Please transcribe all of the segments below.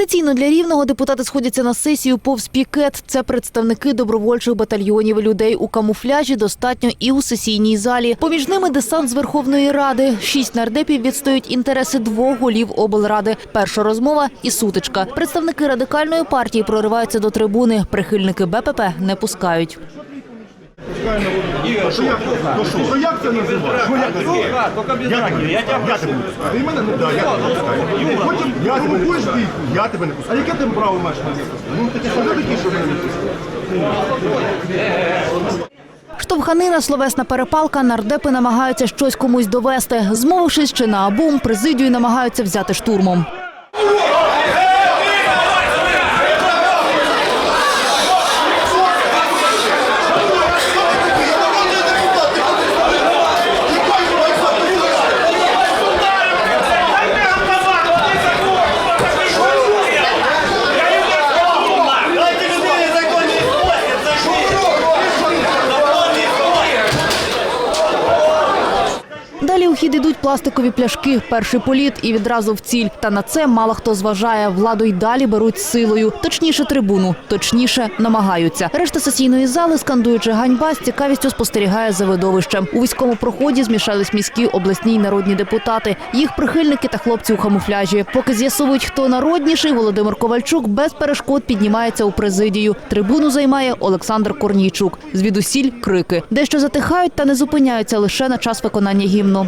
Традиційно для рівного депутати сходяться на сесію повз пікет. Це представники добровольчих батальйонів людей у камуфляжі. Достатньо і у сесійній залі. Поміж ними десант з Верховної Ради. Шість нардепів відстоюють інтереси двох голів облради. Перша розмова і сутичка. Представники радикальної партії прориваються до трибуни. Прихильники БПП не пускають. Що як, ну що, як це називаєш? Що як називаєш? Я тебе не пускаю. Ти мене не я тебе не пускаю. Потім я тебе будеш бійку, я тебе не пускаю. А яке ти право маєш мене не? Ну такі що такі, що мене не. Штовханина, словесна перепалка, нардепи намагаються щось комусь довести. Змовившись чи на абум, президію намагаються взяти штурмом. Далі у хід ідуть пластикові пляшки. Перший політ і відразу в ціль. Та на це мало хто зважає. Владу й далі беруть силою. Точніше трибуну, точніше намагаються. Решта сесійної зали, скандуючи ганьба, з цікавістю спостерігає за видовищем. У військовому проході змішались міські обласні й народні депутати. Їх прихильники та хлопці у камуфляжі. Поки з'ясовують, хто народніший, Володимир Ковальчук без перешкод піднімається у президію. Трибуну займає Олександр Корнійчук. Звідусіль крики. Дещо затихають та не зупиняються лише на час виконання гімну.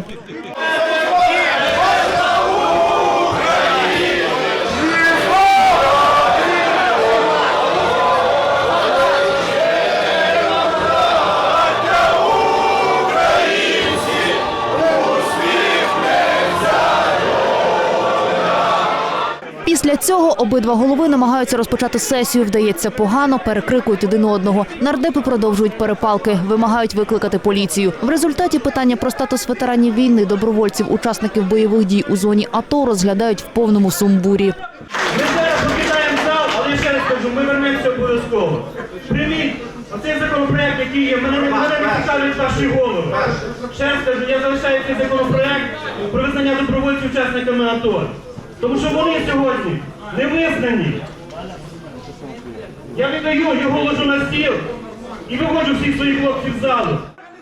Після цього обидва голови намагаються розпочати сесію. Вдається погано, перекрикують один одного. Нардепи продовжують перепалки, вимагають викликати поліцію. В результаті питання про статус ветеранів війни, добровольців, учасників бойових дій у зоні АТО розглядають в повному сумбурі. Ми зараз покидаємо зал, але я ще раз кажу, ми вернемося обов'язково. Прийміть оцей законопроект, який є, мене, не- цікавлять ваші голови. Ще раз кажу, я залишаю цей законопроект про визнання добровольців учасниками АТО. Тому що вони сьогодні не визнані. Я віддаю його ложу на стіл і виводжу всіх своїх хлопців з залу.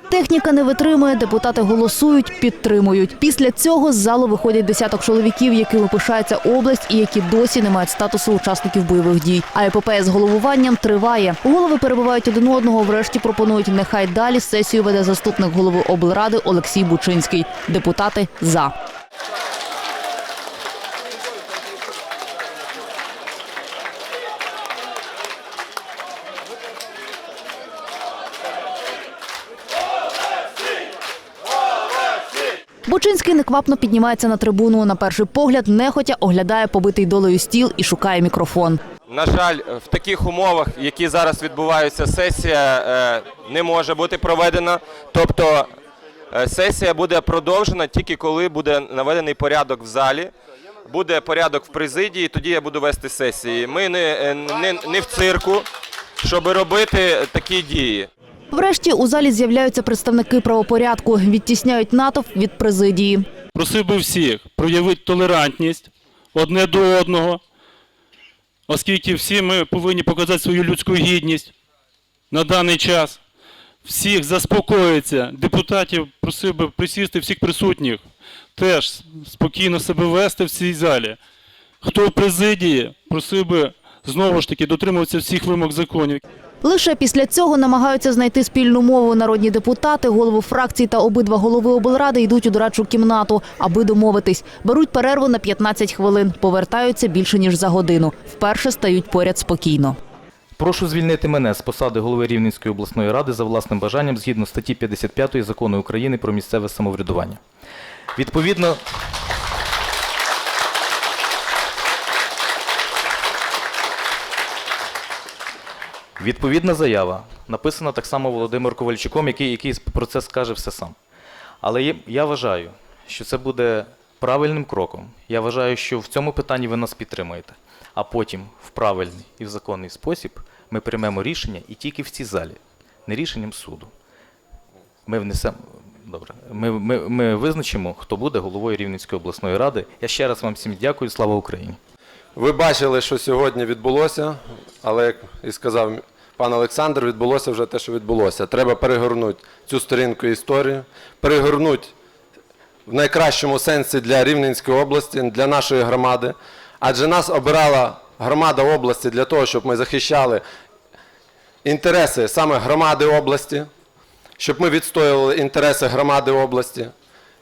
Техніка не витримує, депутати голосують, підтримують. Після цього з залу виходять десяток чоловіків, якими пишається область і які досі не мають статусу учасників бойових дій. А епопея з головуванням триває. Голови перебувають один одного. Врешті пропонують нехай далі сесію веде заступник голови облради Олексій Бучинський. Депутати за. Бучинський неквапно піднімається на трибуну. На перший погляд нехотя оглядає побитий долею стіл і шукає мікрофон. На жаль, в таких умовах, які зараз відбуваються, сесія е, не може бути проведена. Тобто е, сесія буде продовжена тільки коли буде наведений порядок в залі, буде порядок в президії, тоді я буду вести сесії. Ми не, е, не, не в цирку, щоб робити такі дії. Врешті у залі з'являються представники правопорядку, відтісняють натовп від президії. Просив би всіх проявити толерантність одне до одного, оскільки всі ми повинні показати свою людську гідність на даний час. Всіх заспокоїться. Депутатів просив би присісти всіх присутніх, теж спокійно себе вести в цій залі. Хто в президії, просив би знову ж таки дотримуватися всіх вимог законів. Лише після цього намагаються знайти спільну мову. Народні депутати, голови фракцій та обидва голови облради йдуть у дорадчу кімнату, аби домовитись. Беруть перерву на 15 хвилин, повертаються більше ніж за годину. Вперше стають поряд спокійно. Прошу звільнити мене з посади голови Рівненської обласної ради за власним бажанням згідно статті 55 закону України про місцеве самоврядування. Відповідно, відповідна заява написана так само Володимиром Ковальчуком, який, який про це скаже все сам. Але я вважаю, що це буде правильним кроком. Я вважаю, що в цьому питанні ви нас підтримуєте. А потім в правильний і в законний спосіб ми приймемо рішення і тільки в цій залі, не рішенням суду. Ми внесемо. Добре, ми, ми, ми визначимо, хто буде головою Рівненської обласної ради. Я ще раз вам всім дякую. Слава Україні! Ви бачили, що сьогодні відбулося, але як і сказав пан Олександр, відбулося вже те, що відбулося. Треба перегорнути цю сторінку історії, перегорнути в найкращому сенсі для Рівненської області, для нашої громади. Адже нас обирала громада області для того, щоб ми захищали інтереси саме громади області, щоб ми відстоювали інтереси громади області.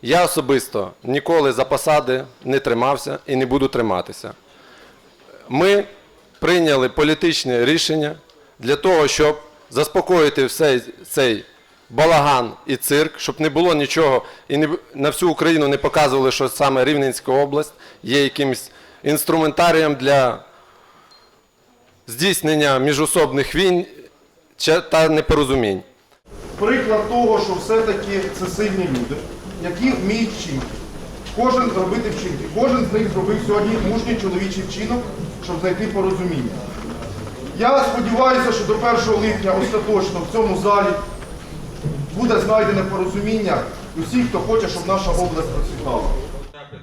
Я особисто ніколи за посади не тримався і не буду триматися. Ми прийняли політичне рішення для того, щоб заспокоїти все цей балаган і цирк, щоб не було нічого і не, на всю Україну не показували, що саме Рівненська область є якимось інструментарієм для здійснення міжособних війн та непорозумінь. Приклад того, що все-таки це сильні люди, які вміють вчинки. Кожен зробити вчинки. Кожен з них зробив сьогодні мужній чоловічий вчинок, щоб знайти порозуміння. Я сподіваюся, що до 1 липня остаточно в цьому залі буде знайдене порозуміння усіх, хто хоче, щоб наша область процвітала.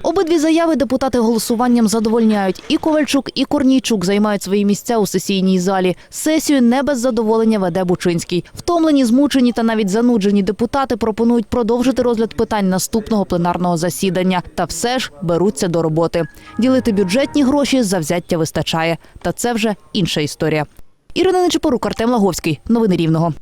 Обидві заяви депутати голосуванням задовольняють. І Ковальчук, і Корнійчук займають свої місця у сесійній залі. Сесію не без задоволення веде Бучинський. Втомлені, змучені та навіть зануджені депутати пропонують продовжити розгляд питань наступного пленарного засідання. Та все ж беруться до роботи. Ділити бюджетні гроші завзяття вистачає. Та це вже інша історія. Ірина Нечипорук, Артем Лаговський. Новини Рівного.